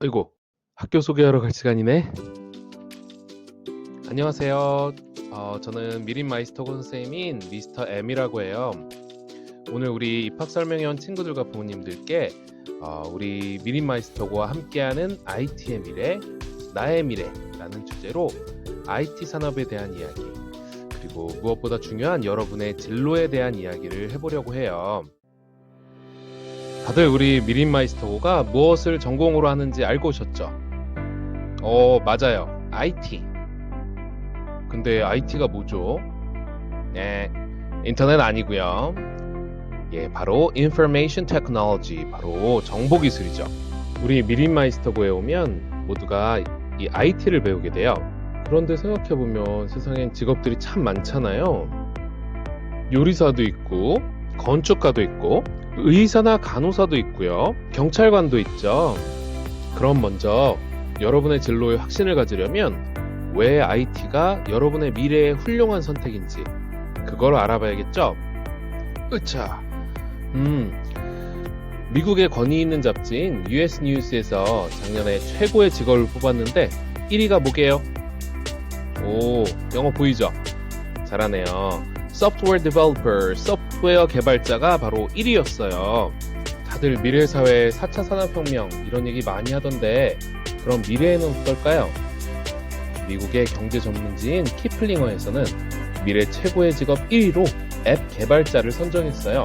아이고, 학교 소개하러 갈 시간이네. 안녕하세요. 어, 저는 미림 마이스터 선생님인 미스터 M이라고 해요. 오늘 우리 입학 설명회 온 친구들과 부모님들께 어, 우리 미림 마이스터고와 함께하는 IT의 미래, 나의 미래라는 주제로 IT 산업에 대한 이야기, 그리고 무엇보다 중요한 여러분의 진로에 대한 이야기를 해보려고 해요. 다들 우리 미림 마이스터고가 무엇을 전공으로 하는지 알고 오셨죠? 어, 맞아요. IT. 근데 IT가 뭐죠? 네, 인터넷 아니고요. 예, 바로 Information Technology, 바로 정보기술이죠. 우리 미림 마이스터고에 오면 모두가 이 IT를 배우게 돼요. 그런데 생각해보면 세상엔 직업들이 참 많잖아요. 요리사도 있고, 건축가도 있고, 의사나 간호사도 있고요. 경찰관도 있죠. 그럼 먼저 여러분의 진로에 확신을 가지려면 왜 IT가 여러분의 미래의 훌륭한 선택인지 그걸 알아봐야겠죠. 으차. 음. 미국의 권위 있는 잡지인 US 뉴스에서 작년에 최고의 직업을 뽑았는데 1위가 뭐게요? 오, 영어 보이죠? 잘하네요. 소프트웨어 디벨로퍼, 소프트웨어 개발자가 바로 1위였어요. 다들 미래 사회 4차 산업혁명 이런 얘기 많이 하던데 그럼 미래에는 어떨까요? 미국의 경제 전문지인 키플링어에서는 미래 최고의 직업 1위로 앱 개발자를 선정했어요.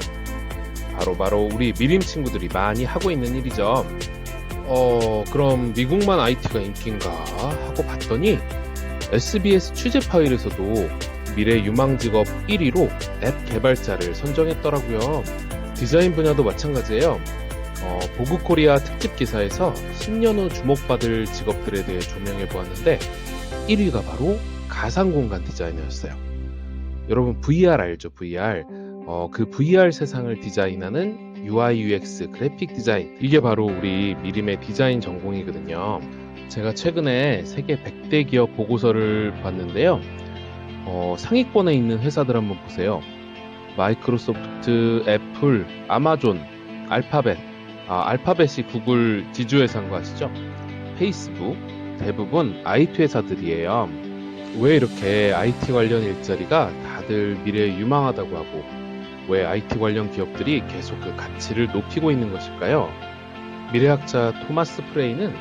바로 바로 우리 미림 친구들이 많이 하고 있는 일이죠. 어, 그럼 미국만 IT가 인기인가 하고 봤더니 SBS 취재 파일에서도 미래 유망 직업 1위로 앱 개발자를 선정했더라고요. 디자인 분야도 마찬가지예요. 어, 보그코리아 특집 기사에서 10년 후 주목받을 직업들에 대해 조명해 보았는데 1위가 바로 가상 공간 디자이너였어요. 여러분 VR 알죠? VR. 어, 그 VR 세상을 디자인하는 UI UX 그래픽 디자인. 이게 바로 우리 미림의 디자인 전공이거든요. 제가 최근에 세계 100대 기업 보고서를 봤는데요. 어, 상위권에 있는 회사들 한번 보세요. 마이크로소프트, 애플, 아마존, 알파벳. 아, 알파벳이 구글 지주회사인 거 아시죠? 페이스북. 대부분 IT 회사들이에요. 왜 이렇게 IT 관련 일자리가 다들 미래에 유망하다고 하고 왜 IT 관련 기업들이 계속 그 가치를 높이고 있는 것일까요? 미래학자 토마스 프레이는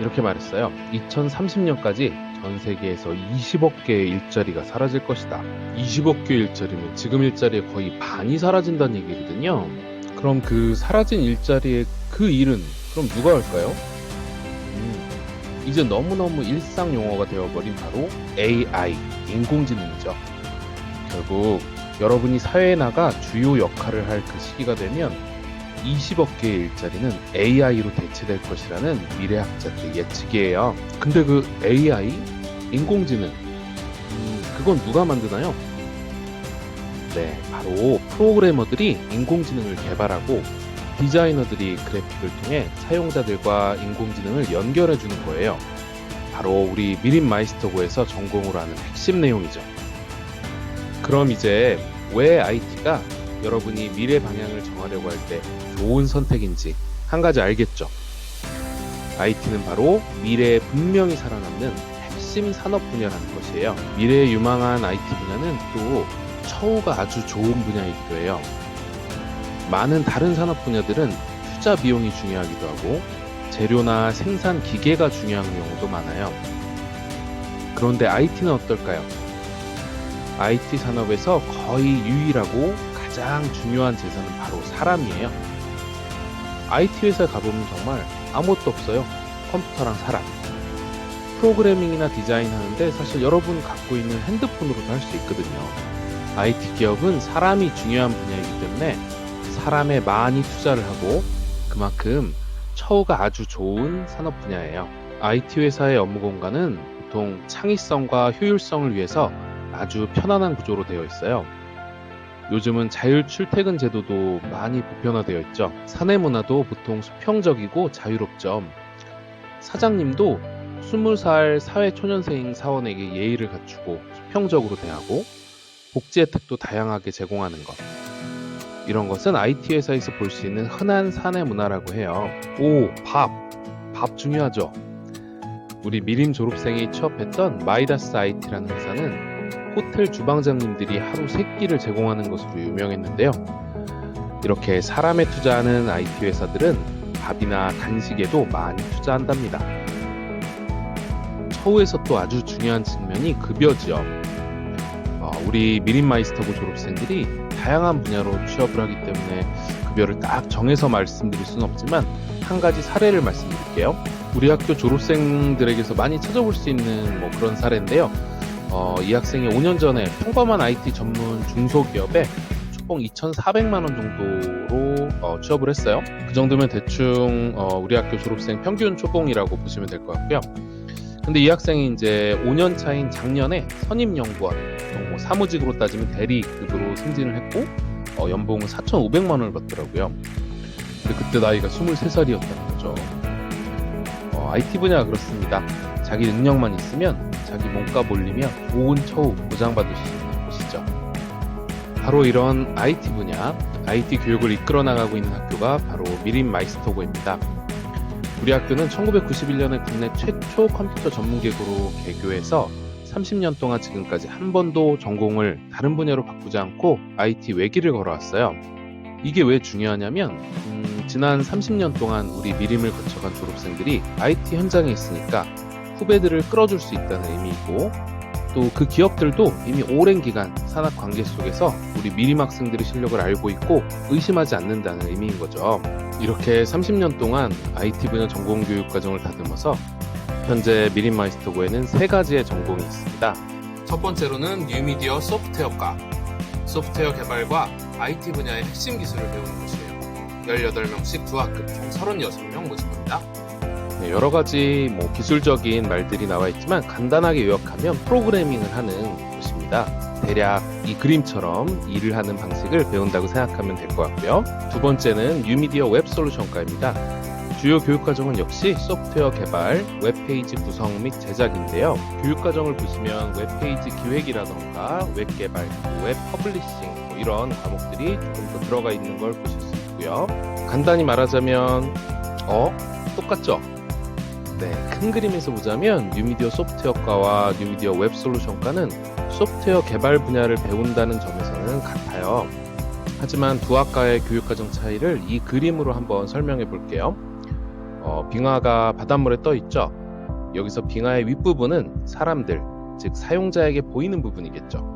이렇게 말했어요. 2030년까지 전 세계에서 20억 개의 일자리가 사라질 것이다. 20억 개의 일자리면 지금 일자리의 거의 반이 사라진다는 얘기거든요. 그럼 그 사라진 일자리의 그 일은 그럼 누가 할까요? 음, 이제 너무너무 일상 용어가 되어버린 바로 AI, 인공지능이죠. 결국 여러분이 사회에 나가 주요 역할을 할 그 시기가 되면 20억 개의 일자리는 AI로 대체될 것이라는 미래학자들의 예측이에요. 근데 그 AI, 인공지능, 음, 그건 누가 만드나요? 네, 바로 프로그래머들이 인공지능을 개발하고 디자이너들이 그래픽을 통해 사용자들과 인공지능을 연결해 주는 거예요. 바로 우리 미림 마이스터고에서 전공으로 하는 핵심 내용이죠. 그럼 이제 왜 IT가 여러분이 미래 방향을 정하려고 할 때 좋은 선택인지 한 가지 알겠죠? IT는 바로 미래에 분명히 살아남는 핵심 산업 분야라는 것이에요. 미래에 유망한 IT 분야는 또 처우가 아주 좋은 분야이기도 해요. 많은 다른 산업 분야들은 투자 비용이 중요하기도 하고 재료나 생산 기계가 중요한 경우도 많아요. 그런데 IT는 어떨까요? IT 산업에서 거의 유일하고 가장 중요한 재산은 바로 사람이에요. IT 회사 가보면 정말 아무것도 없어요. 컴퓨터랑 사람. 프로그래밍이나 디자인 하는데 사실 여러분 갖고 있는 핸드폰으로도 할 수 있거든요. IT 기업은 사람이 중요한 분야이기 때문에 사람에 많이 투자를 하고 그만큼 처우가 아주 좋은 산업 분야예요. IT 회사의 업무 공간은 보통 창의성과 효율성을 위해서 아주 편안한 구조로 되어 있어요. 요즘은 자율 출퇴근 제도도 많이 보편화되어 있죠. 사내 문화도 보통 수평적이고 자유롭죠. 사장님도 20살 사회초년생 사원에게 예의를 갖추고 수평적으로 대하고 복지 혜택도 다양하게 제공하는 것. 이런 것은 IT 회사에서 볼 수 있는 흔한 사내 문화라고 해요. 오, 밥. 밥 중요하죠. 우리 미림 졸업생이 취업했던 마이다스 IT라는 회사는 호텔 주방장님들이 하루 세 끼를 제공하는 것으로 유명했는데요. 이렇게 사람에 투자하는 IT 회사들은 밥이나 간식에도 많이 투자한답니다. 처우에서 또 아주 중요한 측면이 급여지요. 어, 우리 미림 마이스터고 졸업생들이 다양한 분야로 취업을 하기 때문에 급여를 딱 정해서 말씀드릴 수는 없지만 한 가지 사례를 말씀드릴게요. 우리 학교 졸업생들에게서 많이 찾아볼 수 있는 뭐 그런 사례인데요. 어, 이 학생이 5년 전에 평범한 IT 전문 중소기업에 초봉 2,400만 원 정도로 어, 취업을 했어요. 그 정도면 대충 어, 우리 학교 졸업생 평균 초봉이라고 보시면 될 것 같고요. 근데 이 학생이 이제 5년 차인 작년에 선임 연구원, 뭐 사무직으로 따지면 대리급으로 승진을 했고 어, 연봉은 4,500만 원을 받더라고요. 근데 그때 나이가 23살이었다는 거죠. 어, IT 분야가 그렇습니다. 자기 능력만 있으면 자기 몸값 올리며 좋은 처우 보장받을 수 있는 곳이죠. 바로 이런 IT 분야, IT 교육을 이끌어 나가고 있는 학교가 바로 미림 마이스터고입니다. 우리 학교는 1991년에 국내 최초 컴퓨터 전문기구로 개교해서 30년 동안 지금까지 한 번도 전공을 다른 분야로 바꾸지 않고 IT 외기를 걸어왔어요. 이게 왜 중요하냐면 음, 지난 30년 동안 우리 미림을 거쳐간 졸업생들이 IT 현장에 있으니까 후배들을 끌어줄 수 있다는 의미이고 또 그 기업들도 이미 오랜 기간 산업 관계 속에서 우리 미림 학생들의 실력을 알고 있고 의심하지 않는다는 의미인 거죠. 이렇게 30년 동안 IT 분야 전공 교육 과정을 다듬어서 현재 미림 마이스터고에는 세 가지의 전공이 있습니다. 첫 번째로는 뉴미디어 소프트웨어과, 소프트웨어 개발과 IT 분야의 핵심 기술을 배우는 곳이에요. 18명씩 두 학급 총 36명 모집합니다. 네, 여러 가지 뭐 기술적인 말들이 나와 있지만 간단하게 요약하면 프로그래밍을 하는 곳입니다. 대략 이 그림처럼 일을 하는 방식을 배운다고 생각하면 될 것 같고요. 두 번째는 뉴미디어 웹 솔루션과입니다. 주요 교육과정은 역시 소프트웨어 개발, 웹페이지 구성 및 제작인데요. 교육과정을 보시면 웹페이지 기획이라던가 웹 개발, 웹 퍼블리싱 뭐 이런 과목들이 조금 더 들어가 있는 걸 보실 수 있고요. 간단히 말하자면 어? 똑같죠? 네, 큰 그림에서 보자면 뉴미디어 소프트웨어과와 뉴미디어 웹 솔루션과는 소프트웨어 개발 분야를 배운다는 점에서는 같아요. 하지만 두 학과의 교육과정 차이를 이 그림으로 한번 설명해 볼게요. 어, 빙하가 바닷물에 떠 있죠. 여기서 빙하의 윗부분은 사람들, 즉 사용자에게 보이는 부분이겠죠.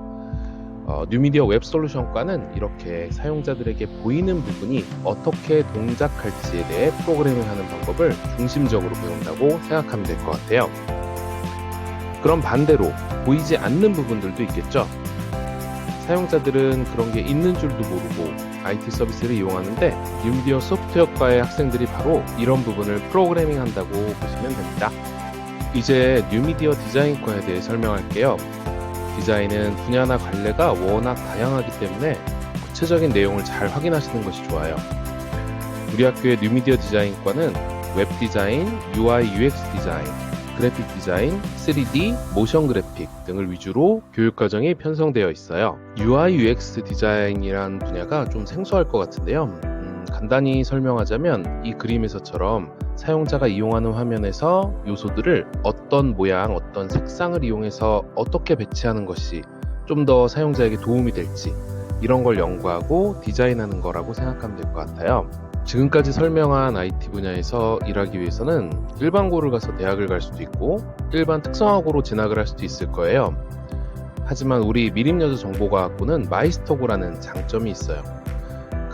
어, 뉴미디어 웹 솔루션과는 이렇게 사용자들에게 보이는 부분이 어떻게 동작할지에 대해 프로그래밍하는 방법을 중심적으로 배운다고 생각하면 될 것 같아요. 그럼 반대로 보이지 않는 부분들도 있겠죠. 사용자들은 그런 게 있는 줄도 모르고 IT 서비스를 이용하는데 뉴미디어 소프트웨어과의 학생들이 바로 이런 부분을 프로그래밍 한다고 보시면 됩니다. 이제 뉴미디어 디자인과에 대해 설명할게요. 디자인은 분야나 관례가 워낙 다양하기 때문에 구체적인 내용을 잘 확인하시는 것이 좋아요. 우리 학교의 뉴미디어 디자인과는 웹 디자인, UI, UX 디자인, 그래픽 디자인, 3D, 모션 그래픽 등을 위주로 교육 과정이 편성되어 있어요. UI, UX 디자인이란 분야가 좀 생소할 것 같은데요. 음, 간단히 설명하자면 이 그림에서처럼 사용자가 이용하는 화면에서 요소들을 어떤 모양, 어떤 색상을 이용해서 어떻게 배치하는 것이 좀 더 사용자에게 도움이 될지 이런 걸 연구하고 디자인하는 거라고 생각하면 될 것 같아요. 지금까지 설명한 IT 분야에서 일하기 위해서는 일반고를 가서 대학을 갈 수도 있고 일반 특성화고로 진학을 할 수도 있을 거예요. 하지만 우리 미림여자 정보과학부는 마이스터고라는 장점이 있어요.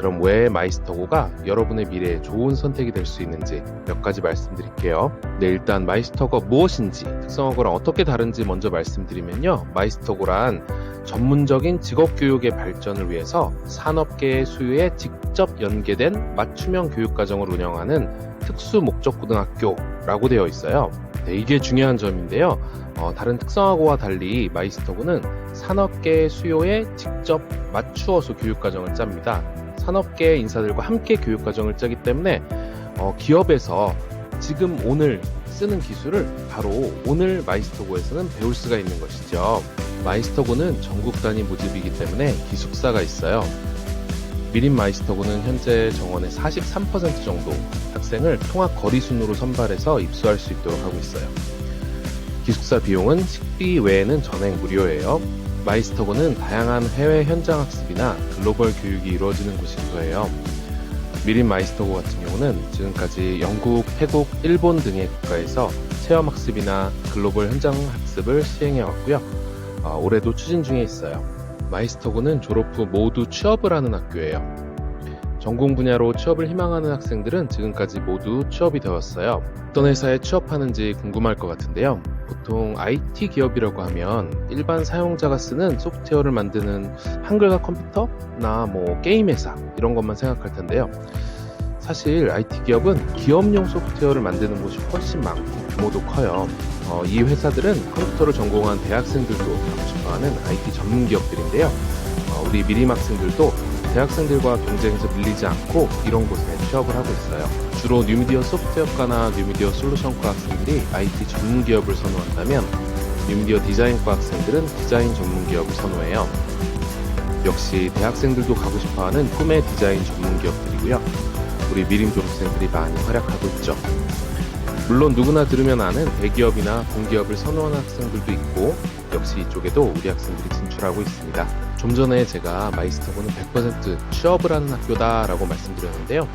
그럼 왜 마이스터고가 여러분의 미래에 좋은 선택이 될 수 있는지 몇 가지 말씀드릴게요. 네, 일단 마이스터가 무엇인지, 특성화고랑 어떻게 다른지 먼저 말씀드리면요. 마이스터고란 전문적인 직업 교육의 발전을 위해서 산업계의 수요에 직접 연계된 맞춤형 교육 과정을 운영하는 특수 목적 고등학교라고 되어 있어요. 네, 이게 중요한 점인데요. 어, 다른 특성화고와 달리 마이스터고는 산업계의 수요에 직접 맞추어서 교육과정을 짭니다. 산업계 인사들과 함께 교육 과정을 짜기 때문에 어, 기업에서 지금 오늘 쓰는 기술을 바로 오늘 마이스터고에서는 배울 수가 있는 것이죠. 마이스터고는 전국 단위 모집이기 때문에 기숙사가 있어요. 미림 마이스터고는 현재 정원의 43% 정도 학생을 통합 거리 순으로 선발해서 입소할 수 있도록 하고 있어요. 기숙사 비용은 식비 외에는 전액 무료예요. 마이스터고는 다양한 해외 현장 학습이나 글로벌 교육이 이루어지는 곳이기도 해요. 미림 마이스터고 같은 경우는 지금까지 영국, 태국, 일본 등의 국가에서 체험 학습이나 글로벌 현장 학습을 시행해 왔고요. 어, 올해도 추진 중에 있어요. 마이스터고는 졸업 후 모두 취업을 하는 학교예요. 전공 분야로 취업을 희망하는 학생들은 지금까지 모두 취업이 되었어요. 어떤 회사에 취업하는지 궁금할 것 같은데요. 보통 IT 기업이라고 하면 일반 사용자가 쓰는 소프트웨어를 만드는 한글과 컴퓨터나 뭐 게임 회사 이런 것만 생각할 텐데요. 사실 IT 기업은 기업용 소프트웨어를 만드는 곳이 훨씬 많고 규모도 커요. 어, 이 회사들은 컴퓨터를 전공한 대학생들도 가고 싶어하는 IT 전문 기업들인데요. 어, 우리 미림 학생들도 대학생들과 경쟁에서 밀리지 않고 이런 곳에 취업을 하고 있어요. 주로 뉴미디어 소프트웨어과나 뉴미디어 솔루션과 학생들이 IT 전문 기업을 선호한다면 뉴미디어 디자인과 학생들은 디자인 전문 기업을 선호해요. 역시 대학생들도 가고 싶어하는 꿈의 디자인 전문 기업들이고요. 우리 미림 졸업생들이 많이 활약하고 있죠. 물론 누구나 들으면 아는 대기업이나 공기업을 선호하는 학생들도 있고 역시 이쪽에도 우리 학생들이 진출하고 있습니다. 좀 전에 제가 마이스터고는 100% 취업을 하는 학교다라고 말씀드렸는데요.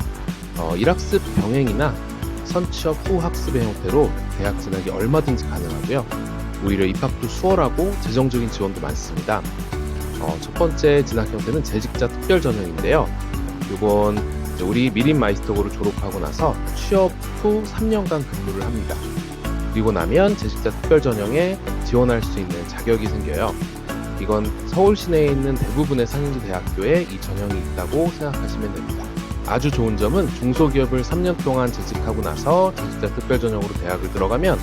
어, 1학습 병행이나 선취업 후 학습의 형태로 대학 진학이 얼마든지 가능하고요. 오히려 입학도 수월하고 재정적인 지원도 많습니다. 어, 첫 번째 진학 형태는 재직자 특별 전형인데요. 이건 우리 미림 마이스터고를 졸업하고 나서 취업 후 3년간 근무를 합니다. 그리고 나면 재직자 특별 전형에 지원할 수 있는 자격이 생겨요. 이건 서울 시내에 있는 대부분의 상인지 대학교에 이 전형이 있다고 생각하시면 됩니다. 아주 좋은 점은 중소기업을 3년 동안 재직하고 나서 재직자 특별 전형으로 대학을 들어가면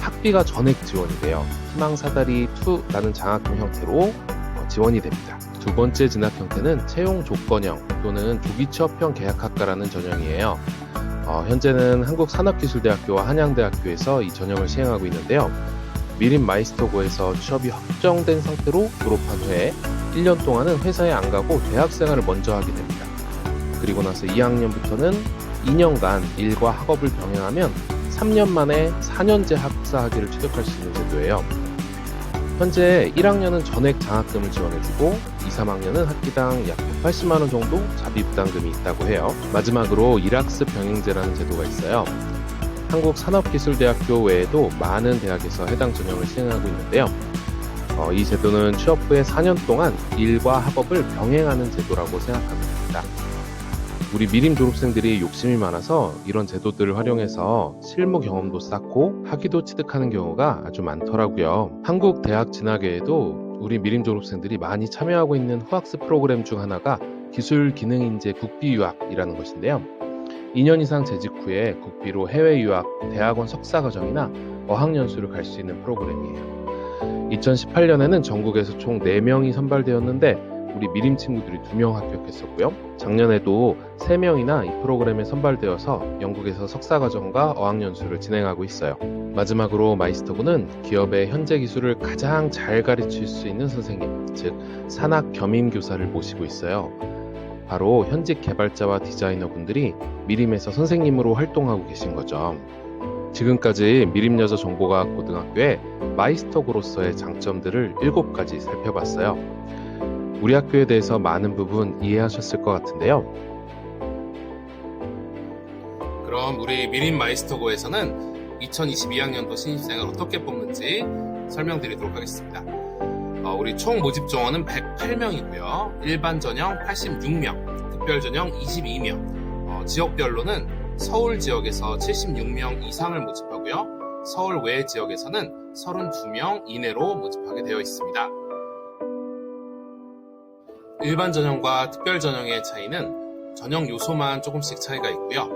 학비가 전액 지원이 돼요. 희망 사다리 2라는 장학금 형태로 어, 지원이 됩니다. 두 번째 진학 형태는 채용 조건형 또는 조기 취업형 계약학과라는 전형이에요. 어, 현재는 한국산업기술대학교와 한양대학교에서 이 전형을 시행하고 있는데요. 미림 마이스터고에서 취업이 확정된 상태로 졸업한 후에 1년 동안은 회사에 안 가고 대학 생활을 먼저 하게 됩니다. 그리고 나서 2학년부터는 2년간 일과 학업을 병행하면 3년 만에 4년제 학사 학위를 취득할 수 있는 제도예요. 현재 1학년은 전액 장학금을 지원해주고 2, 3학년은 학기당 약 180만원 정도 자비 부담금이 있다고 해요. 마지막으로 1학습 병행제라는 제도가 있어요. 한국산업기술대학교 외에도 많은 대학에서 해당 전형을 시행하고 있는데요. 어, 이 제도는 취업 후에 4년 동안 일과 학업을 병행하는 제도라고 생각하면 됩니다. 우리 미림 졸업생들이 욕심이 많아서 이런 제도들을 활용해서 실무 경험도 쌓고 학위도 취득하는 경우가 아주 많더라고요. 한국 대학 진학외에도 우리 미림 졸업생들이 많이 참여하고 있는 후학습 프로그램 중 하나가 기술 기능 인재 국비 유학이라는 것인데요. 2년 이상 재직 후에 국비로 해외 유학, 대학원 석사 과정이나 어학연수를 갈 수 있는 프로그램이에요. 2018년에는 전국에서 총 4명이 선발되었는데 우리 미림 친구들이 2명 합격했었고요. 작년에도 3명이나 이 프로그램에 선발되어서 영국에서 석사과정과 어학연수를 진행하고 있어요. 마지막으로 마이스터군은 기업의 현재 기술을 가장 잘 가르칠 수 있는 선생님, 즉 산학 겸임 교사를 모시고 있어요. 바로 현직 개발자와 디자이너 분들이 미림에서 선생님으로 활동하고 계신 거죠. 지금까지 미림여자 정보과학 고등학교의 마이스터고로서의 장점들을 7가지 살펴봤어요. 우리 학교에 대해서 많은 부분 이해하셨을 것 같은데요. 그럼 우리 미림 마이스터고에서는 2022학년도 신입생을 어떻게 뽑는지 설명드리도록 하겠습니다. 어, 우리 총 모집 정원은 108명이고요. 일반 전형 86명, 특별 전형 22명, 어, 지역별로는 서울 지역에서 76명 이상을 모집하고요. 서울 외 지역에서는 32명 이내로 모집하게 되어 있습니다. 일반 전형과 특별 전형의 차이는 전형 요소만 조금씩 차이가 있고요.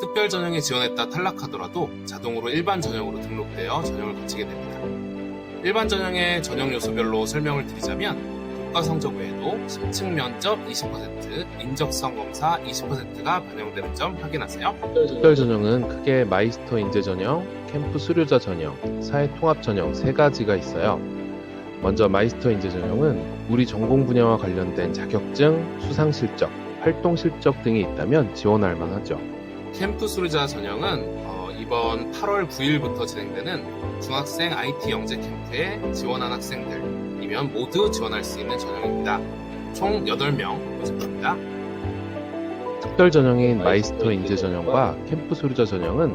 특별 전형에 지원했다 탈락하더라도 자동으로 일반 전형으로 등록되어 전형을 거치게 됩니다. 일반 전형의 전형 요소별로 설명을 드리자면 국가 성적 외에도 심층 면접 20%, 인적성 검사 20%가 반영되는 점 확인하세요. 특별 전형은 크게 마이스터 인재 전형, 캠프 수료자 전형, 사회 통합 전형 세 가지가 있어요. 먼저 마이스터 인재 전형은 우리 전공 분야와 관련된 자격증, 수상 실적, 활동 실적 등이 있다면 지원할 만하죠. 캠프 수료자 전형은 어, 이번 8월 9일부터 진행되는 중학생 IT 영재 캠프에 지원한 학생들 이면 모두 지원할 수 있는 전형입니다. 총 8명 모집합니다. 특별 전형인 마이스터 인재 전형과 캠프 수료자 전형은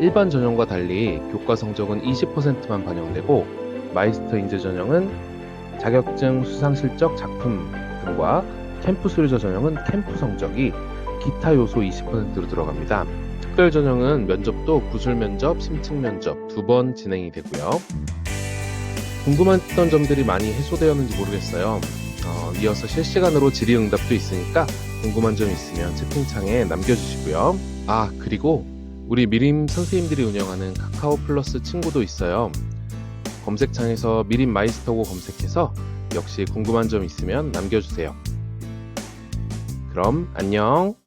일반 전형과 달리 교과 성적은 20%만 반영되고 마이스터 인재 전형은 자격증 수상 실적 작품 등과 캠프 수료자 전형은 캠프 성적이 기타 요소 20%로 들어갑니다. 특별 전형은 면접도 구술 면접, 심층 면접 두 번 진행이 되고요. 궁금했던 점들이 많이 해소되었는지 모르겠어요. 어, 이어서 실시간으로 질의응답도 있으니까 궁금한 점 있으면 채팅창에 남겨주시고요. 아, 그리고 우리 미림 선생님들이 운영하는 카카오 플러스 친구도 있어요. 검색창에서 미림 마이스터고 검색해서 역시 궁금한 점 있으면 남겨주세요. 그럼 안녕.